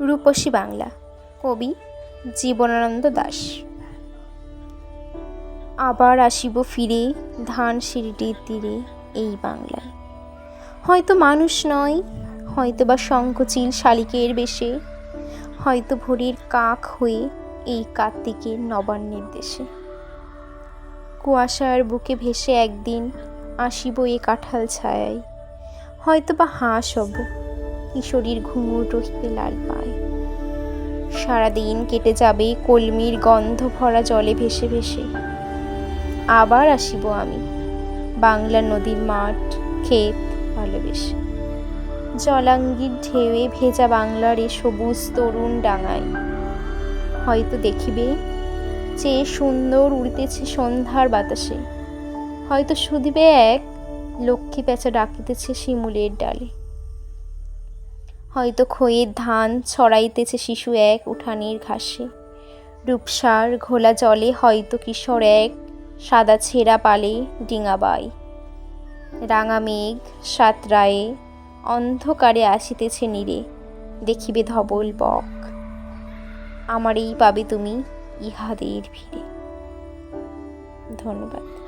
রূপসী বাংলা, কবি জীবনানন্দ দাশ আবার আসিব ফিরে ধান সিঁড়িটির তীরে এই বাংলায়। হয়তো মানুষ নয় হয়তো বা শঙ্খচিল শালিকের বেশে, হয়তো ভোরের কাক হয়ে এই কার্তিকের নবান্নের দেশে। কুয়াশার বুকে ভেসে একদিন আসিব এ কাঁঠাল ছায়ায় হয়তো বা হাঁস হব কিশোরীর ঘুঙুর রহিবে লাল পায়। সারাদিন কেটে যাবে কলমির গন্ধ ভরা জলে ভেসে ভেসে। আবার আসিব আমি, বাংলা নদীর মাঠ, ক্ষেত, ভালোবেসে। জলাঙ্গির ঢেউয়ে ভেজা বাংলার এ সবুজ তরুণ ডাঙায়। হয়তো দেখিবে যে সুন্দর উড়িতেছে সন্ধ্যার বাতাসে। হয়তো শুধিবে এক লক্ষ্মী পেঁচা ডাকিতেছে শিমুলের ডালে। হয়তো খইয়ের ধান ছড়াইতেছে শিশু এক উঠানের ঘাসে। রূপসার ঘোলা জলে হয়তো কিশোর এক সাদা ছেঁড়া পালে ডিঙাবাই রাঙা মেঘ সাতরায়ে অন্ধকারে আসিতেছে নীরে, দেখিবে ধবল বক। আমারই পাবে তুমি ইহাদের ভিড়ে। ধন্যবাদ।